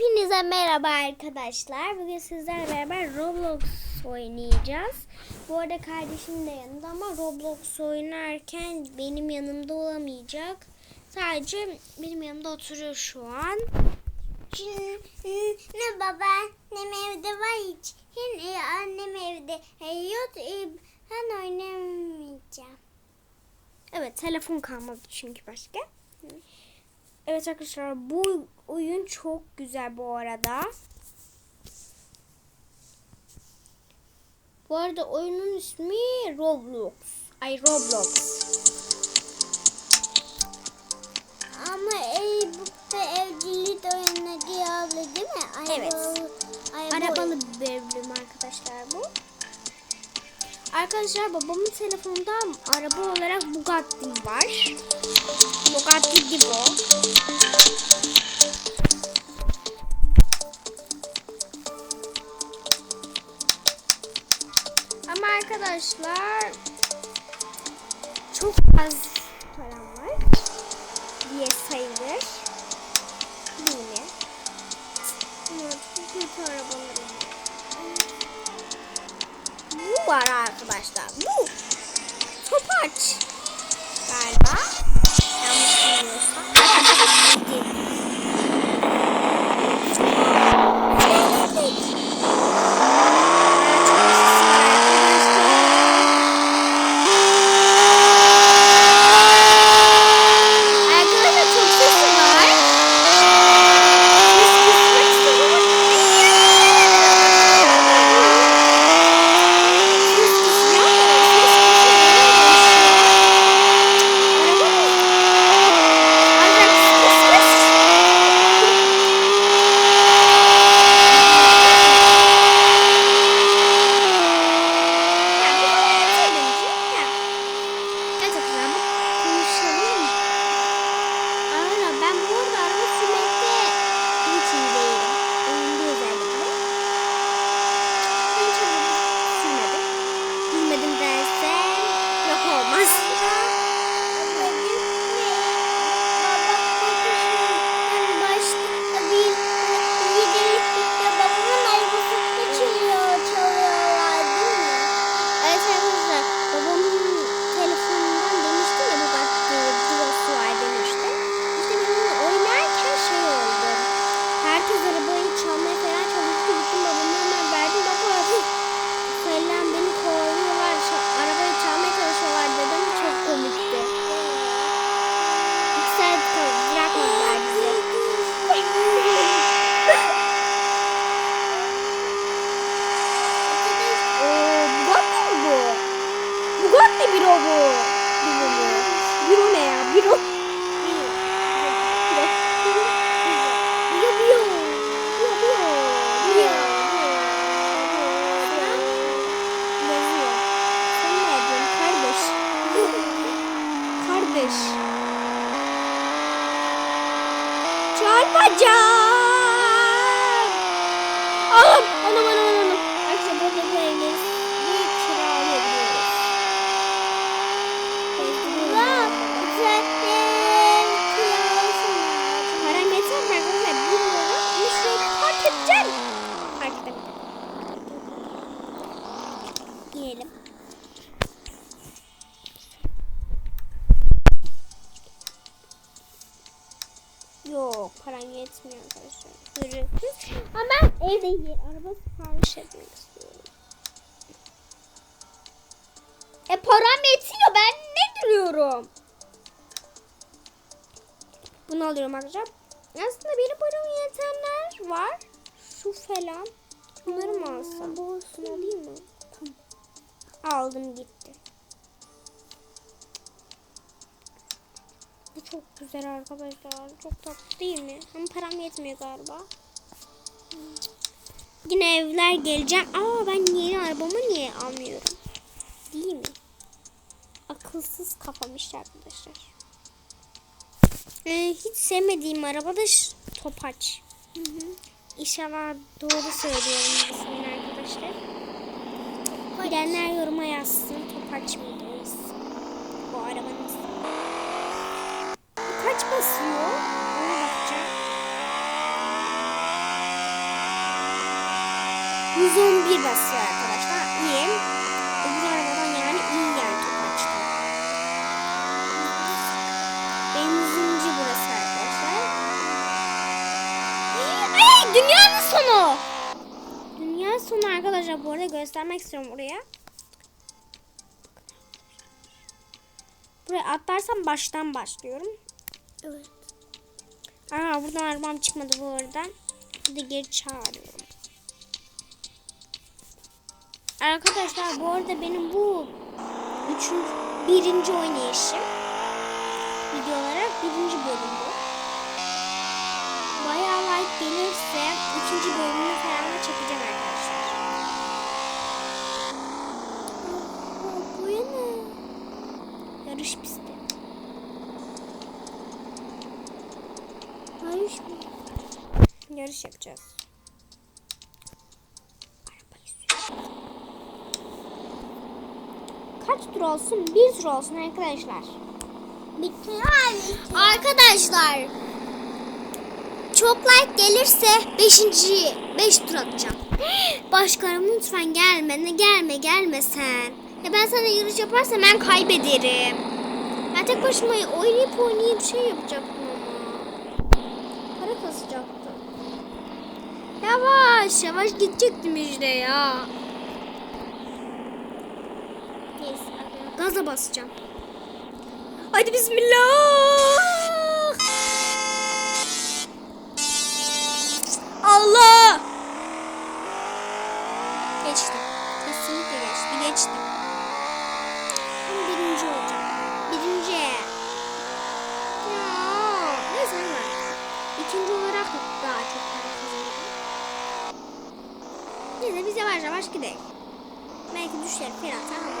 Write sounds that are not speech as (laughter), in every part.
Hepinize merhaba arkadaşlar. Bugün sizlerle beraber Roblox oynayacağız. Bu arada kardeşim de yanında ama Roblox oynarken benim yanımda olamayacak. Sadece benim yanımda oturuyor şu an. Ne baba annem evde var hiç. Hem annem evde e, yok e, ben oynamayacağım. Evet telefon kalmadı çünkü başka. Evet arkadaşlar bu oyun çok güzel bu arada. Bu arada oyunun ismi Roblox. Ay Roblox. Ama e, bu da evlilik Arkadaşlar babamın telefonunda araba olarak Bugatti var. Bugatti Divo. Ama arkadaşlar çok az param var diye sayılır. Değil mi? Ama çok kötü arabalarım var arkadaşlar. Bu. Topaç. Galiba. Yetmiyor arkadaşlar. Yürü. Ama evde yer, araba sipariş etmek istiyorum. E param yetiyor ben ne duruyorum? Bunu alıyorum arkadaşlar. Aslında benim param yetenler var. Şu falan. Bunları mı alsam? Bunu alayım mı? Aldım gitti. Çok güzel arkadaşlar. Çok tatlı değil mi? Ama param yetmiyor galiba. Yine evler geleceğim. Aa ben yeni arabamı niye almıyorum? Değil mi? Akılsız kafam işte arkadaşlar. Ee, hiç sevmediğim araba da Topaç. İnşallah doğru söylüyorum ismini arkadaşlar. Bilenler yoruma yazsın. Topaç mıydı o isim? Bu arabanın basıyor? Ona bakacağım. 111 basıyor arkadaşlar. İyi. Öbür arabadan yani iyi yani Tofaş'ta. Benzinci burası arkadaşlar. Ay dünyanın sonu. Dünya sonu arkadaşlar. Bu arada göstermek istiyorum oraya. Buraya atlarsam baştan başlıyorum. Evet. Aa buradan arabam çıkmadı bu arada. Bir de geri çağırıyorum. Arkadaşlar bu arada benim bu üçüncü, birinci oynayışım. Video olarak birinci bölüm bu. Bayağı like gelirse ikinci bölümünü falan da çekeceğim arkadaşlar. Aa, bu ne? Yarış pisti. Hayır mı? Yarış yapacağız. Kaç tur olsun? Bir tur olsun arkadaşlar. Bitti. Arkadaşlar. Çok like gelirse 5. 5 tur atacağım. (gasps) Başkanım lütfen gelme. Ne gelme gelme sen. Ya ben sana yarış yaparsam ben kaybederim. Ben tek başıma oynayıp oynayıp şey yapacaktım Yavaş yavaş gidecektim işte ya. Neyse gaza basacağım. Hadi bismillah. Neyse biz yavaş yavaş gidelim. Belki düşer falan tamam.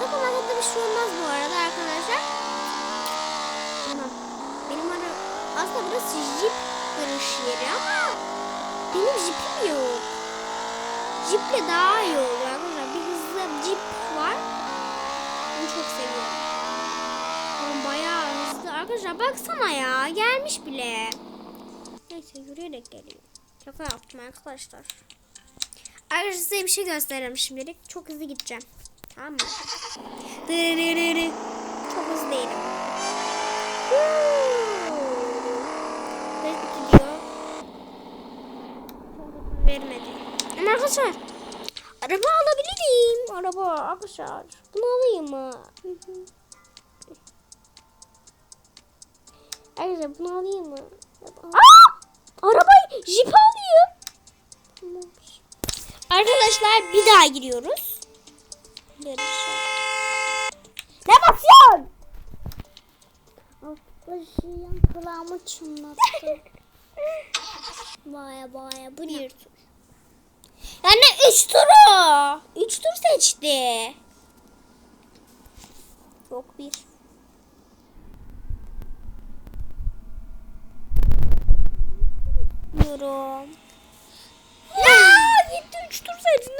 Takım hakkında bir şey olmaz bu arada arkadaşlar. Tamam. Benim ara aslında burası jip yarış yeri ama benim jipim yok. Jiple daha iyi oluyor arkadaşlar. Bir hızlı jip var. Onu çok seviyorum. Ama bayağı hızlı. Arkadaşlar baksana ya. Gelmiş bile. Neyse yürüyerek geliyor. Şaka yaptım arkadaşlar. Arkadaşlar size bir şey göstereyim şimdilik. Çok hızlı gideceğim. Tamam mı? Çok hızlı değilim. Hızlı gidiyor. Vermedi. Ama arkadaşlar araba alabilirim. Araba arkadaşlar. Bunu alayım mı? Arkadaşlar bunu alayım mı? Aa! Arabayı jip. Tamam. Arkadaşlar bir daha giriyoruz. Ne basıyorsun? Başıyan kulağımı çınlattı. baya (laughs) baya bu ne? Yani üç turu. Üç tur seçti. Yok bir. Diyorum. Ya gitti üç tur seçti.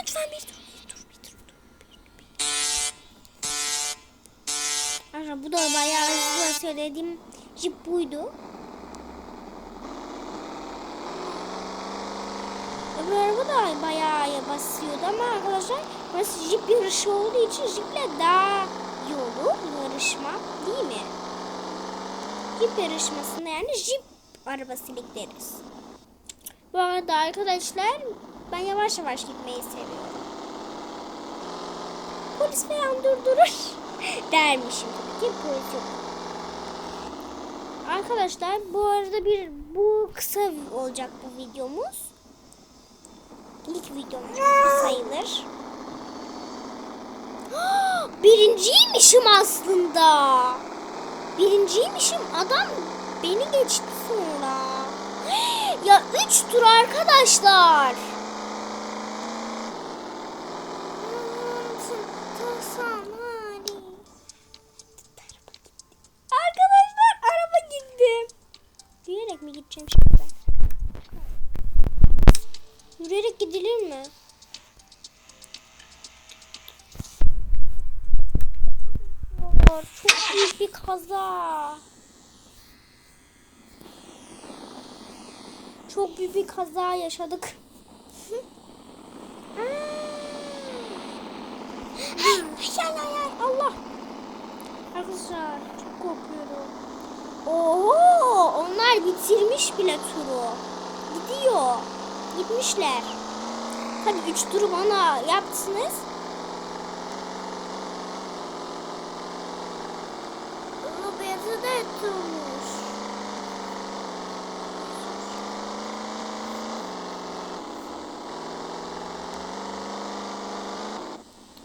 Lütfen bir tur, bir tur. bir tur. Arkadaşlar bu da bayağı hızlı söylediğim jip buydu. Öbür araba da bayağı basıyordu ama arkadaşlar burası jip yarışı olduğu için jiple daha iyi olur yarışma değil mi? Jip yarışmasında yani jip arabası bekleriz. Bu arada arkadaşlar ben yavaş yavaş gitmeyi seviyorum. Polis falan durdurur (laughs) dermişim ki polis yok. Arkadaşlar bu arada bir bu kısa olacak bu videomuz. İlk videomuz sayılır. (gasps) Birinciymişim aslında. Birinciymişim. Adam beni geçti sonra. Ya üç tur arkadaşlar. Arkadaşlar Çok büyük bir kaza yaşadık. Ay ay ay Allah. Arkadaşlar çok korkuyorum. Oo, onlar bitirmiş bile turu. Gidiyor. Gitmişler. Tabii üç turu bana yaptınız. Ama beyazı da tutmuş.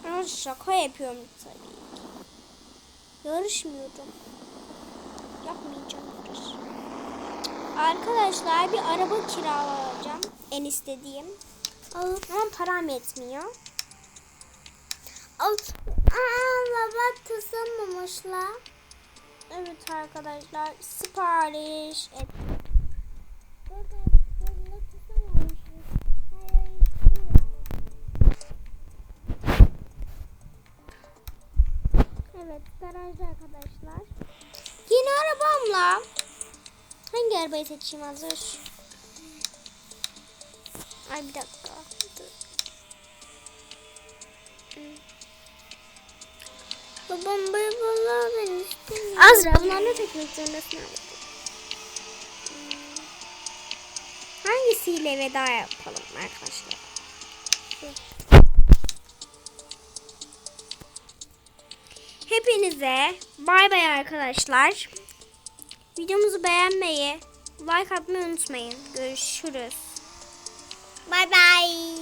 Ama şaka yapıyorum tabii ki. Yarışmıyorum. Yapmayacağım yarış. Arkadaşlar bir araba kiralayacağım. En istediğim. Al. Ama param yetmiyor. Al. Aa baba tutamamışlar. Evet arkadaşlar sipariş et. Evet garajda arkadaşlar. Yeni arabamla. Hangi arabayı seçeyim hazır? Ay bir dakika. Babam böyle bunlar ben istemiyorum. Azra bunlarla çekmek zorundasın abi. Hangisiyle veda yapalım arkadaşlar? Hepinize bay bay arkadaşlar. Videomuzu beğenmeyi, like atmayı unutmayın. Görüşürüz. Bye bye.